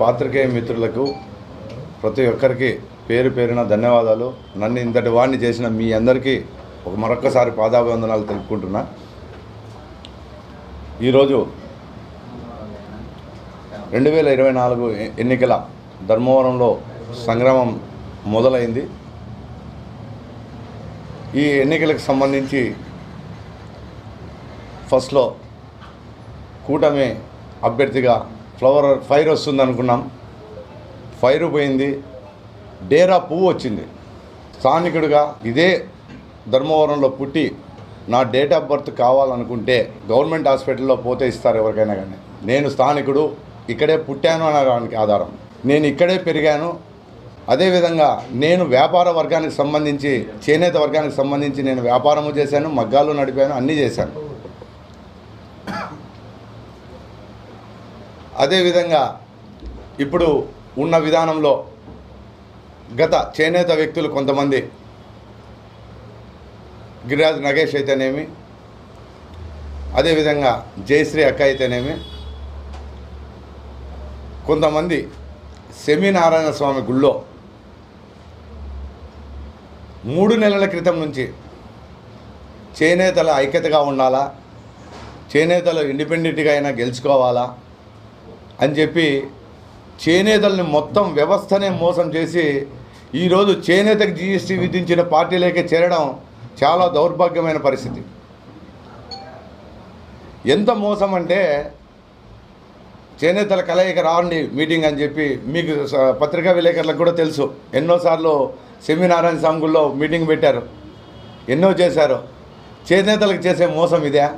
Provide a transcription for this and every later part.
పాత్రికేయ మిత్రులకు ప్రతి ఒక్కరికి పేరు పేరున ధన్యవాదాలు. నన్ను ఇంతటి వాడిని చేసిన మీ అందరికీ ఒక మరొక్కసారి పాదాభివందనాలు తెలుపుకుంటున్నా. ఈరోజు రెండు వేల ఇరవై నాలుగు ఎన్నికల ధర్మవరంలో సంగ్రామం మొదలైంది. ఈ ఎన్నికలకు సంబంధించి ఫస్ట్లో కూటమి అభ్యర్థిగా ఫ్లవర్ ఫైర్ వస్తుంది అనుకున్నాం. ఫైర్ పోయింది. డేరా పువ్వు వచ్చింది. స్థానికుడిగా ఇదే ధర్మవరంలో పుట్టి నా డేట్ ఆఫ్ బర్త్ కావాలనుకుంటే గవర్నమెంట్ హాస్పిటల్లో పోతే ఇస్తారు ఎవరికైనా కానీ. నేను స్థానికుడు ఇక్కడే పుట్టాను అనడానికి ఆధారం. నేను ఇక్కడే పెరిగాను. అదేవిధంగా నేను వ్యాపార వర్గానికి సంబంధించి చేనేత వర్గానికి సంబంధించి నేను వ్యాపారము చేశాను మగ్గాలు నడిపాను అన్నీ చేశాను. అదేవిధంగా ఇప్పుడు ఉన్న విధానంలో గత చేనేత వ్యక్తులు కొంతమంది గిరిరాజ్ నగేష్ అయితేనేమి అదేవిధంగా జయశ్రీ అక్క అయితేనేమి కొంతమంది సెమీనారాయణ స్వామి గుళ్ళో మూడు నెలల క్రితం నుంచి చేనేతల ఐక్యతగా ఉండాలా చేనేతలు ఇండిపెండెంట్గా అయినా గెలుచుకోవాలా అని చెప్పి చేనేతల్ని మొత్తం వ్యవస్థనే మోసం చేసి ఈరోజు చేనేతకు జీఎస్టీ విధించిన పార్టీలోకి చేరడం చాలా దౌర్భాగ్యమైన పరిస్థితి. ఎంత మోసం అంటే చేనేతల కలయిక రావండి మీటింగ్ అని చెప్పి మీకు స- పత్రికా విలేకరులకు కూడా తెలుసు. ఎన్నోసార్లు సెమినారాయణ సాంగుల్లో మీటింగ్ పెట్టారు. ఎన్నో చేశారు. చేనేతలకు చేసే మోసం ఇదే.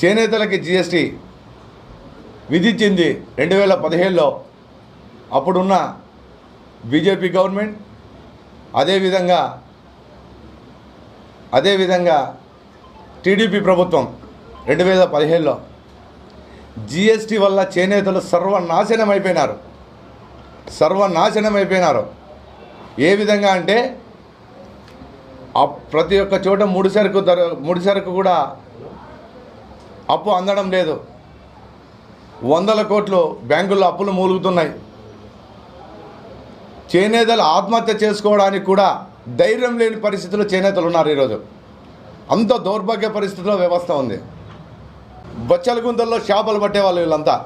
చేనేతలకి జిఎస్టీ విధించింది రెండు వేల పదిహేడులో. అప్పుడున్న బీజేపీ గవర్నమెంట్ అదేవిధంగా అదేవిధంగా టీడీపీ ప్రభుత్వం రెండు వేల పదిహేడులో జిఎస్టీ వల్ల చేనేతలు సర్వనాశనం అయిపోయినారు సర్వనాశనం అయిపోయినారు ఏ విధంగా అంటే ప్రతి ఒక్క చోట ముడి సరుకు ధర ముడి సరుకు కూడా అప్పు అందడం లేదు. వందల కోట్లు బ్యాంకుల్లో అప్పులు మూలుగుతున్నాయి. చేనేతలు ఆత్మహత్య చేసుకోవడానికి కూడా ధైర్యం లేని పరిస్థితిలో చేనేతలు ఉన్నారు ఈరోజు. అంత దౌర్భాగ్య పరిస్థితిలో వ్యవస్థ ఉంది. బొచ్చల గుంతల్లో చేపలు పట్టేవాళ్ళు వీళ్ళంతా.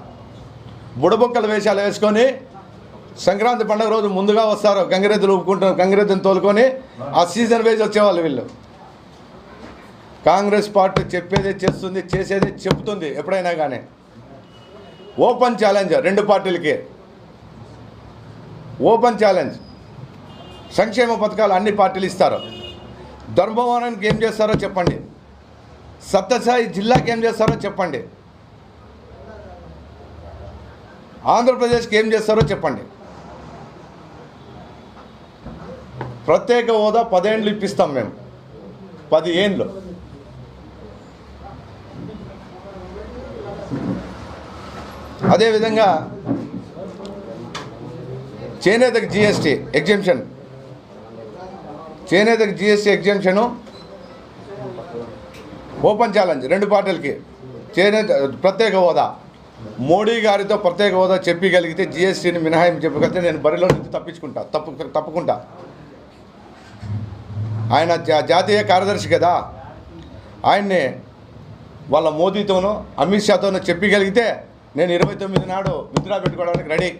బుడబొక్కల వేషాలు వేసుకొని సంక్రాంతి పండుగ రోజు ముందుగా వస్తారు. గంగిరెద్దులు ఊపుకుంటారు గంగిరెద్దుని తోలుకొని ఆ సీజన్ వేసి వచ్చేవాళ్ళు వీళ్ళు. కాంగ్రెస్ పార్టీ చెప్పేది చేస్తుంది చేసేది చెబుతుంది ఎప్పుడైనా కానీ ఓపెన్ ఛాలెంజ్ రెండు పార్టీలకి. Open challenge. సంక్షేమ పథకాలు అన్ని పార్టీలు ఇస్తారు. ధర్మవరానికి ఏం చేస్తారో చెప్పండి. సత్యసాయి జిల్లాకి ఏం చేస్తారో చెప్పండి. ఆంధ్రప్రదేశ్కి ఏం చేస్తారో చెప్పండి. ప్రత్యేక హోదా పదేండ్లు ఇప్పిస్తాం మేము. పది ఏండ్లు. అదేవిధంగా చేనేతకు జిఎస్టీ ఎగ్జిబిషన్ చేనేతకు జిఎస్టీ ఎగ్జిబిషను ఓపెన్ ఛాలెంజ్ రెండు పార్టీలకి. చేనేత ప్రత్యేక హోదా. మోడీ గారితో ప్రత్యేక హోదా చెప్పగలిగితే జిఎస్టీని మినహాయింపు చెప్పగలిగితే నేను బరిలో నుంచి తప్పించుకుంటా తప్పు తప్పకుండా. ఆయన జా- జాతీయ కార్యదర్శి కదా. ఆయన్ని వాళ్ళ మోదీతోనూ అమిత్ షాతోనూ చెప్పగలిగితే నేను ఇరవై తొమ్మిది నాడు విత్డ్రా పెట్టుకోవడానికి రెడీ.